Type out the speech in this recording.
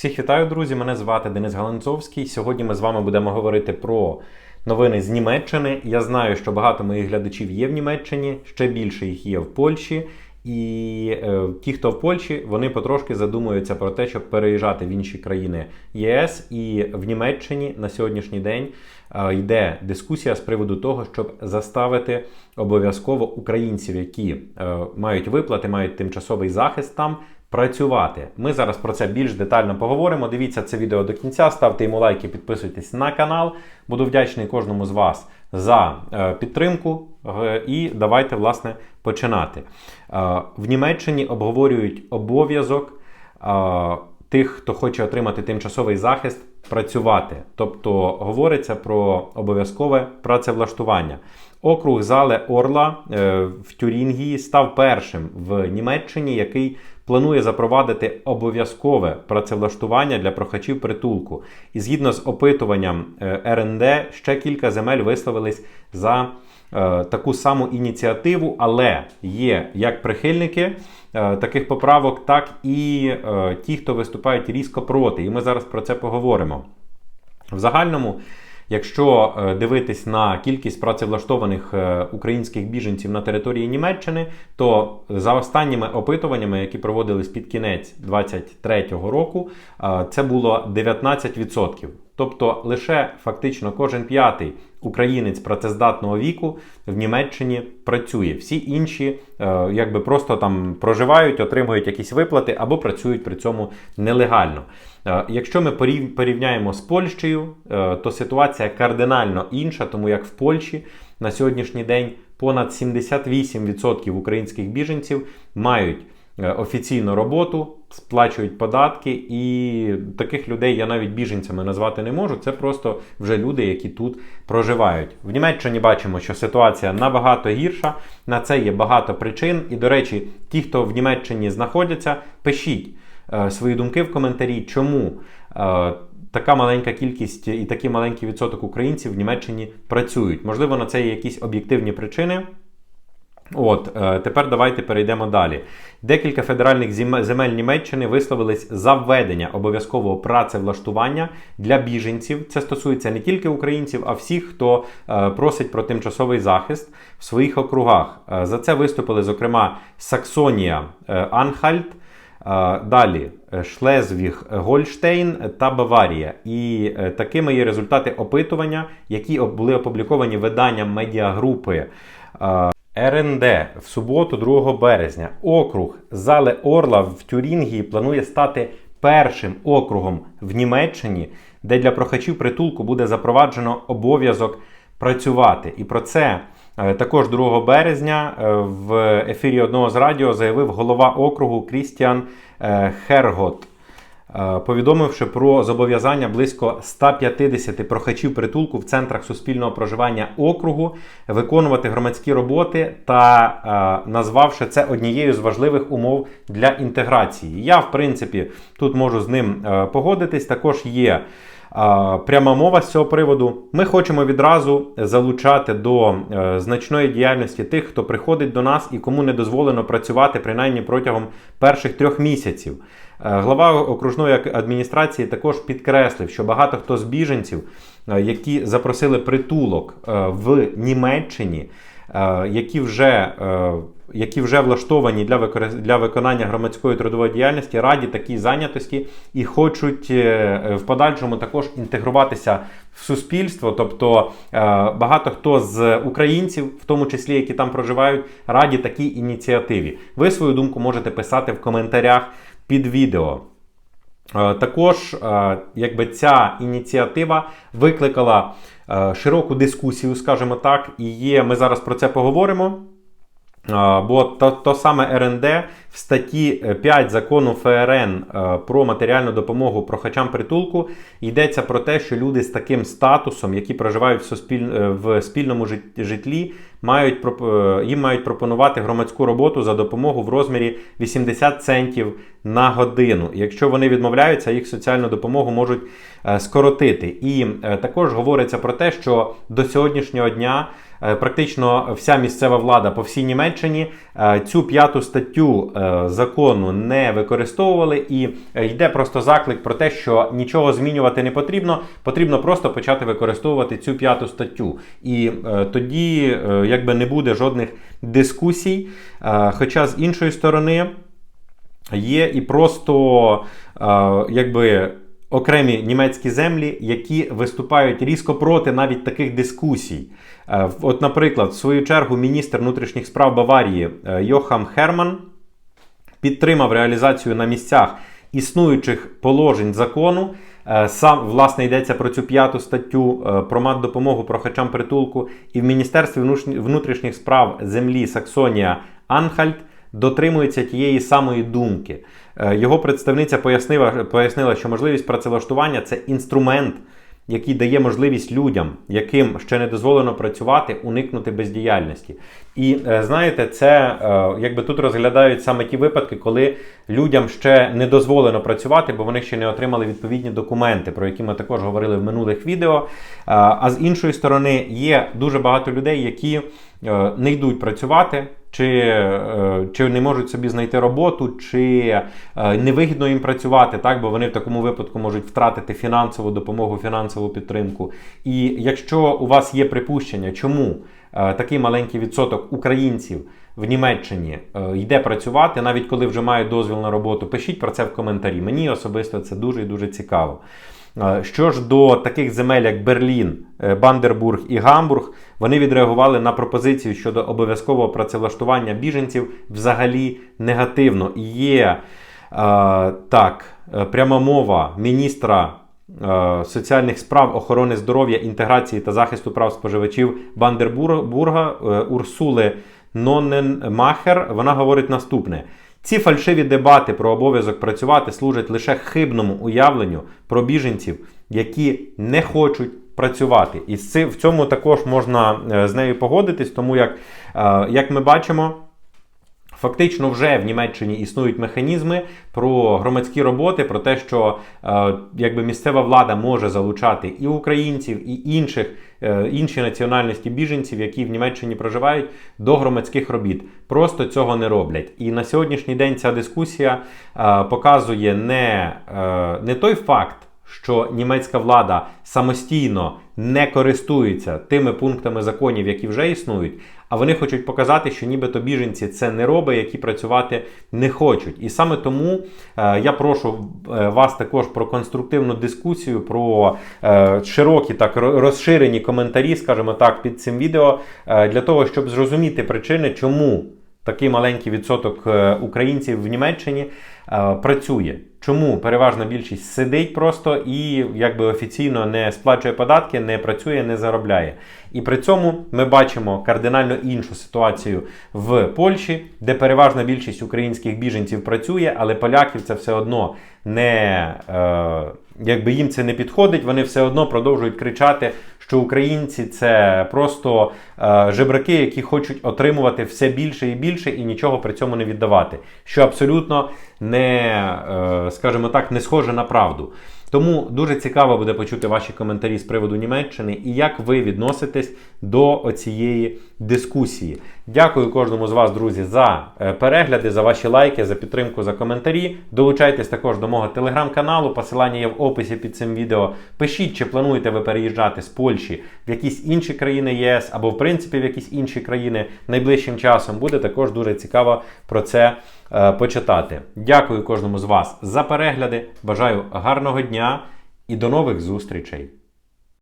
Всіх вітаю, друзі! Мене звати Денис Галанцовський. Сьогодні ми з вами будемо говорити про новини з Німеччини. Я знаю, що багато моїх глядачів є в Німеччині, ще більше їх є в Польщі. І е, ті, хто в Польщі, вони потрошки задумуються про те, щоб переїжджати в інші країни ЄС. І в Німеччині на сьогоднішній день е, йде дискусія з приводу того, щоб заставити обов'язково українців, які е, мають виплати, мають тимчасовий захист там. Працювати. Ми зараз про це більш детально поговоримо. Дивіться це відео до кінця, ставте йому лайки, підписуйтесь на канал. Буду вдячний кожному з вас за е, підтримку. Е, і давайте, власне, починати. Е, в Німеччині обговорюють обов'язок тих, хто хоче отримати тимчасовий захист, працювати. Тобто говориться про обов'язкове працевлаштування. Округ Зале Орла в Тюрінгії став першим в Німеччині, який планує запровадити обов'язкове працевлаштування для прохачів притулку. І згідно з опитуванням е, РНД, ще кілька земель висловились за е, таку саму ініціативу, але є як прихильники е, таких поправок, так і ті, хто виступають різко проти. І ми зараз про це поговоримо. В загальному. Якщо е, дивитись на кількість працевлаштованих е, українських біженців на території Німеччини, то за останніми опитуваннями, які проводились під кінець 2023 року, е, це було 19%. Тобто лише фактично кожен п'ятий українець працездатного віку в Німеччині працює. Всі інші якби просто там проживають, отримують якісь виплати або працюють при цьому нелегально. Е, якщо ми порівняємо з Польщею, е, то ситуація кардинально інша, тому як в Польщі на сьогоднішній день понад 78% українських біженців мають е, офіційну роботу, сплачують податки, і таких людей я навіть біженцями назвати не можу. Це просто вже люди, які тут проживають. В Німеччині бачимо, що ситуація набагато гірша. На це є багато причин. І, до речі, ті, хто в Німеччині знаходяться, пишіть. Е, свої думки в коментарі, чому е, така маленька кількість і такий маленький відсоток українців в Німеччині працюють. Можливо, на це є якісь об'єктивні причини. От, е, тепер давайте перейдемо далі. Декілька федеральних земель Німеччини висловились за введення обов'язкового працевлаштування для біженців. Це стосується не тільки українців, а всіх, хто просить про тимчасовий захист в своїх округах. За це виступили, зокрема, Саксонія Анхальт. Далі е, Шлезвіг, Гольштейн та Баварія. І е, такими є результати опитування, які були опубліковані виданням медіагрупи РНД в суботу, 2 березня. Округ Зале Орла в Тюрінгії планує стати першим округом в Німеччині, де для прохачів притулку буде запроваджено обов'язок працювати. І про це. Е, також 2 березня е, в ефірі одного з радіо заявив голова округу Крістіан е, Хергот. Повідомивши про зобов'язання близько 150 прохачів притулку в центрах суспільного проживання округу виконувати громадські роботи та назвавши це однією з важливих умов для інтеграції. Я, в принципі, тут можу з ним погодитись. Також є пряма мова з цього приводу. Ми хочемо відразу залучати до е, значної діяльності тих, хто приходить до нас і кому не дозволено працювати принаймні протягом перших трьох місяців. Е, глава окружної адміністрації також підкреслив, що багато хто з біженців, е, які запросили притулок в Німеччині, які вже які вже влаштовані для для виконання громадської трудової діяльності, раді такій зайнятості і хочуть е, в подальшому також інтегруватися в суспільство. Тобто е, багато хто з українців, в тому числі які там проживають, раді такій ініціативі. Ви свою думку можете писати в коментарях під відео. Е, також, якби ця ініціатива викликала широку дискусію, скажімо так, і є. Ми зараз про це поговоримо. Бо то, то саме РНД в статті 5 е, закону ФРН е, про матеріальну допомогу прохачам притулку йдеться про те, що люди з таким статусом, які проживають в, суспіль... Е, в спільному житлі, мають їм мають пропонувати громадську роботу за допомогу в розмірі 80 центів на годину. Якщо вони відмовляються, їх соціальну допомогу можуть скоротити. І також говориться про те, що до сьогоднішнього дня. е, практично вся місцева влада по всій Німеччині е, цю п'яту статтю е, закону не використовували, і е, йде просто заклик про те, що нічого змінювати не потрібно, потрібно просто почати використовувати цю п'яту статтю. І е, тоді е, якби не буде жодних дискусій. Хоча з іншої сторони є і просто якби. Окремі німецькі землі, які виступають різко проти навіть таких дискусій. От, наприклад, в свою чергу міністр внутрішніх справ Баварії е, Йохам Херман підтримав реалізацію на місцях існуючих положень закону. Е, Сам власне йдеться про цю п'яту статтю е, про матдопомогу прохачам притулку, і в Міністерстві внутрішніх справ землі Саксонія Анхальт дотримується тієї самої думки. Е, Його представниця пояснила, пояснила, що можливість працевлаштування це інструмент, який дає можливість людям, яким ще не дозволено працювати, уникнути бездіяльності. І е, знаєте, це е, якби тут розглядають саме ті випадки, коли людям ще не дозволено працювати, бо вони ще не отримали відповідні документи, про які ми також говорили в минулих відео. Е, А з іншої сторони, є дуже багато людей, які не йдуть працювати. Чи, е, чи не можуть собі знайти роботу, чи е, невигідно їм працювати, так, бо вони в такому випадку можуть втратити фінансову допомогу, фінансову підтримку. І якщо у вас є припущення, чому е, такий маленький відсоток українців в Німеччині е, йде працювати, навіть коли вже мають дозвіл на роботу, пишіть про це в коментарі. Мені особисто це дуже і дуже цікаво. Е, Що ж до таких земель, як Берлін, е, Бандербург і Гамбург, вони відреагували на пропозицію щодо обов'язкового працевлаштування біженців взагалі негативно. І є так, пряма мова міністра соціальних справ, охорони здоров'я, інтеграції та захисту прав споживачів Бандербурга Урсули Ноненмахер. Вона говорить наступне. Ці фальшиві дебати про обов'язок працювати служать лише хибному уявленню про біженців, які не хочуть працювати. І в цьому також можна е, з нею погодитись, тому як, е, як ми бачимо. Фактично, вже в Німеччині існують механізми про громадські роботи, про те, що е, якби місцева влада може залучати і українців, і інших е, інші національності біженців, які в Німеччині проживають, до громадських робіт. Просто цього не роблять. І на сьогоднішній день ця дискусія е, показує не, е, не той факт що німецька влада самостійно не користується тими пунктами законів, які вже існують, а вони хочуть показати, що нібито біженці це не роби, які працювати не хочуть. І саме тому е, я прошу е, вас також про конструктивну дискусію, про е, широкі так розширені коментарі, скажімо так, під цим відео, е, для того, щоб зрозуміти причини, чому такий маленький відсоток е, українців в Німеччині е, працює. Чому переважна більшість сидить просто і якби офіційно не сплачує податки, не працює, не заробляє. І при цьому ми бачимо кардинально іншу ситуацію в Польщі, де переважна більшість українських біженців працює, але поляків це все одно не е, якби їм це не підходить, вони все одно продовжують кричати, що українці це просто е, жебраки, які хочуть отримувати все більше і більше і нічого при цьому не віддавати, що абсолютно не, е, скажімо так, не схоже на правду. Тому дуже цікаво буде почути ваші коментарі з приводу Німеччини і як ви відноситесь до оцієї дискусії. Дякую кожному з вас, друзі, за е, перегляди, за ваші лайки, за підтримку, за коментарі. Долучайтесь також до мого телеграм-каналу. Посилання є в описі під цим відео. Пишіть, чи плануєте ви переїжджати з Польщі в якісь інші країни ЄС або в принципі в якісь інші країни найближчим часом. Буде також дуже цікаво про це е, почитати. Дякую кожному з вас за перегляди. Бажаю гарного дня і до нових зустрічей!